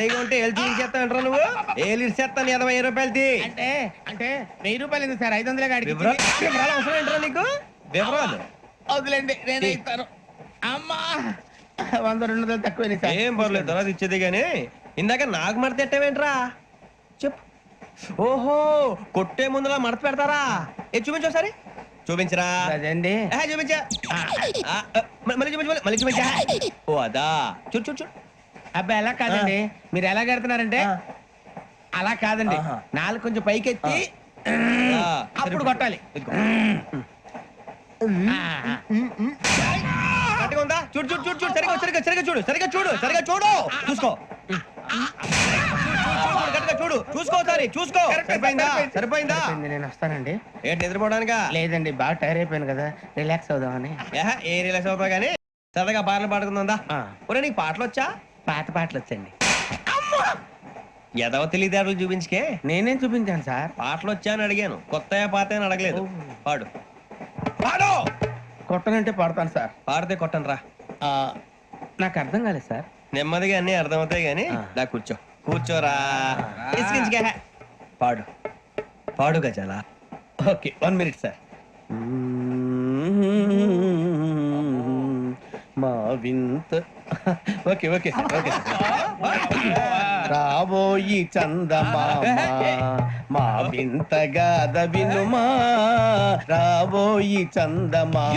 ఖాళీగా ఉంటే ఏళ్ళు చూపించేస్తావు నువ్వు? ఏళ్ళు ఇచ్చేస్తాను ఇరవై రూపాయలు అంటే అంటే వెయ్యి రూపాయలు ఎందుకు సార్? ఐదు వందలే కాడికి వివరాలు? వివరాలు అవసరం ఏంట్రా నీకు? వివరాలు? వదిలేండి నేనే ఇస్తాను. అమ్మా వంద రెండు వందలు తక్కువ సార్. ఏం పర్లేదు తర్వాత ఇచ్చేది కానీ ఇందాక నాకు మడత ఎట్టవేంట్రా చెప్పు. ఓహో కొట్టే ముందులా మడత పెడతారా? ఏ చూపించు ఒకసారి. చూపించరా? అదండి చూపించా. మళ్ళీ చూపించు మళ్ళీ- మళ్ళీ చూపించా. ఓ అదా. చూడు చూడు చూడు. అబ్బాయి ఎలా కాదండి? మీరు ఎలా కడుతున్నారంటే. అలా కాదండి. నాలుగు కొంచెం పైకెత్తి అప్పుడు కొట్టాలి. ఉందా? చూడు చూడు చూడు చూడు. సరిగా సరిగా సరిగా చూడు. సరిగా చూడు సరిగా చూడు. చూసుకో. చూడు, చూడు. చూసుకో సరిపోయిందా? సరిపోయిందా. నేను వస్తానండి. ఏంటి నిద్రపోవడానికా లేదండి బాగా టైర్ అయిపోయాను కదా. రిలాక్స్ అవుదామని. ఏహ, ఏ రిలాక్స్ అవుతావు కానీ? సరదాగా పాటలు పాడుకుందా. ఒరే నీకు పాటలు వచ్చా పాత పాటలు వచ్చండి ఎదవ తెలియదారులు చూపించుకే? నేనేం చూపించాను సార్? పాటలు వచ్చా అని అడిగాను. కొత్త పాత అని అడగలేదు. పాడు. పాడు! కొట్టనంటే పడతాను సార్. పాడితే కొట్టను రా ఆ, నాకు అర్థం కాలేదు సార్. నెమ్మదిగా అన్ని అర్థమవుతాయి కానీ. దా కూర్చో. కూర్చోరా. పాడు. పాడు గజాల. Okay one minute sir. మా వింత. Okay okay okay. రాబోయి చందమామ మా వింత గాథ వినుమా. రాబోయి చందమామ.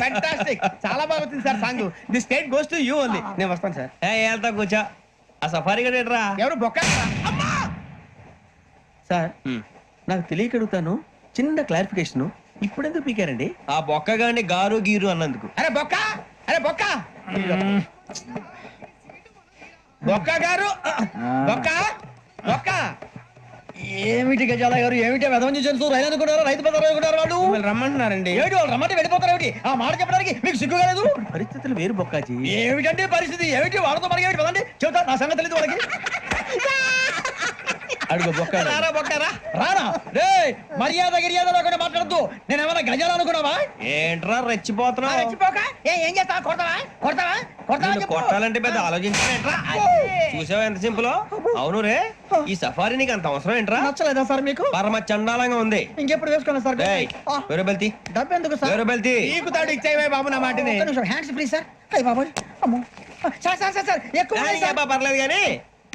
ఫ్యాంటాస్టిక్ చాలా బాగా వచ్చింది sir song. The state goes to you only. నేను వస్తాను సార్. ఏ వెళ్తా కూర్చో. ఆ సఫారీ గడేట్రా ఎవరు బొక్క? సార్ నాకు తెలియక అడుగుతాను చిన్న క్లారిఫికేషన్. ఇప్పుడెందుకు పీకారండి? ఆ బొక్క గాని గారు గీరు అన్నందుకు. అరే బొక్క! అరే బొక్క! బొక్క గారు! బొక్క! బొక్క! ఏమిటి గజాల గారు? ఏమిటి? వెదవం చూసాను రైలు అనుకున్నారు? రైతు బజార్ అనుకున్నారు? వాళ్ళు రమ్మంటున్నారండి. ఏమిటి వాళ్ళు రమ్మంటే వెళ్ళిపోతారు ఏమిటి? ఆ మాట చెప్పడానికి మీకు సిగ్గు కాలేదు పరిస్థితులు వేరు బొక్కాజీ. ఏమిటంటే పరిస్థితి? ఏమిటి వాళ్ళతో మనకి ఏమిటి పదండి? చెబుతా నా సంగతి తెలియదు వాళ్ళకి. అడుగు బొక్క రారా బొక్కరా రానా? రే మర్యాద గిర్యాద లేకుండా మాట్లాడద్దు. నేను ఏమైనా గజాలు అనుకున్నావా? ఏంట్రా రెచ్చిపోతున్నావు? రెచ్చిపోక? ఏ చేస్తావా? కొడతావా? కొడతావా? నిన్ను. కొట్టాలంటే పెద్ద చూసావా ఎంత సింపుల్? అవును రే ఈ సఫారీ నీకు అంత అవసరం ఏంట్రా? నచ్చలేదా సార్ మీకు? పరమ చండాలంగా ఉంది. ఇంకెప్పుడు వేసుకున్నా సార్? వేరే బెల్తి. డబ్బు ఎందుకు సార్? వేరే బెల్తి. నీకు తాడు ఇచ్చేవే బాబు నా మాటని. Hands free sir. అయ్యి అమ్మో. సార్ సార్ సార్ ఎక్కువ. పర్లేదు కానీ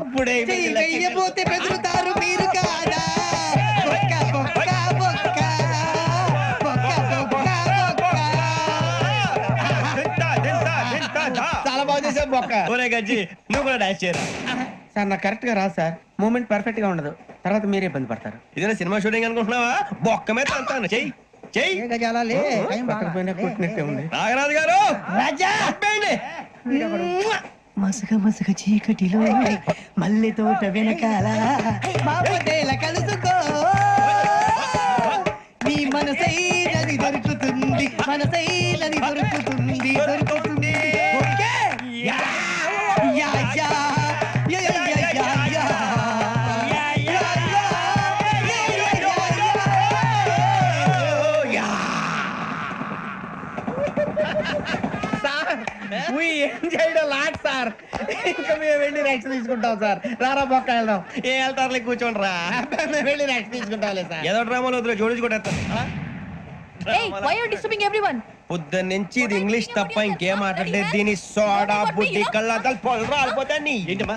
అప్పుడే వెయ్యబోతే బెదురుతారు మీరు కాదా? బొక్క బొక్క బొక్క. బొక్క బొక్క బొక్క. చాలా బాగా చేసావు బొక్క. ఒరే గజ్జి నువ్వు కూడా డాన్స్ చేయరా? సార్ నాకు కరెక్ట్గా రాదు సార్. మూమెంట్ పర్ఫెక్ట్గా ఉండదు. తర్వాత మీరే ఇబ్బంది పడతారు. ఇదేనా సినిమా షూటింగ్ అనుకుంటున్నావా? బొక్క మీద అంతాను చెయ్యి చెయ్యి. నాగరాజు గారు రాజా! అబ్బేయండి. మసక చీకటిలో మల్లె తోట వెనకాల బాబోదేల కలుసుకో సార్. ఇంకా మేము వెళ్ళి రెక్స్ తీసుకుంటాం సార్. రారా బొక్క వెళ్దాం. ఏ వెళ్తారులే కూర్చోండి రా. మేము వెళ్ళి రెక్స్ తీసుకుంటాంలే సార్. ఏదో డ్రామాలో వదిలే జోడించి కొట్టేస్తా Hey, why are you disturbing everyone? పొద్దున్న నుంచి ఇది ఇంగ్లీష్ తప్ప ఇంకేం మాట్లాడలేదు. దీని సోడా బుద్ధి కళ్ళతలు పొలరా అయిపోతా నీ ఏంటమ్మా?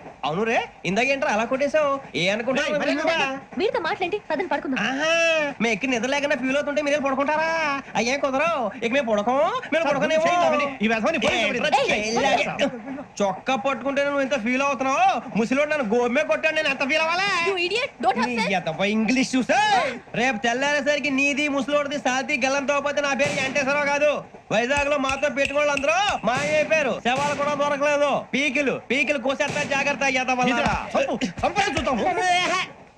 అవును రే ఇందాక ఏంట్రా అలా కొట్టేశావు? ఏ? మీరుతో మాట్లాడి పదని పడుకుందాం. మేము ఎక్కి నిద్ర లేకుండా ఫీల్ అవుతుంటే మీరు పడుకుంటారా? అయ్యే కుదరవు. ఇక మేము పడకం మీరు పడకనేమో చెయ్యలాగే? చొక్కా పట్టుకుంటే నువ్వు ఇంత ఫీల్ అవుతున్నావు? ముసలివాడు నన్ను గోమే కొట్టాడు నేను ఎంత ఫీల్ అవ్వాలా? ఇంగ్లీష్ చూసా రేపు తెల్లారేసరికి నీది ముసలోడిది సాతి గల్లంతో పోతే నా పేరు వెంకటేశ్వరరావు కాదు. వైజాగ్లో మాతో పెట్టుకోళ్ళు అందరూ మాయైపోయారు శవాలు కూడా దొరకలేదు. పీకిలు పీకిలు కోసేస్తా జాగ్రత్త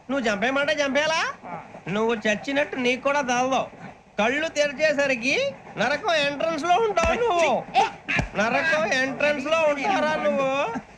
నువ్వు చంపేయమంటే చంపేలా నువ్వు చచ్చినట్టు నీకు కూడా తగదు కళ్ళు తెరిచేసరికి నరకం ఎంట్రన్స్లో ఉంటావు నువ్వు. నరకం ఎంట్రన్స్లో ఉంటారా నువ్వు?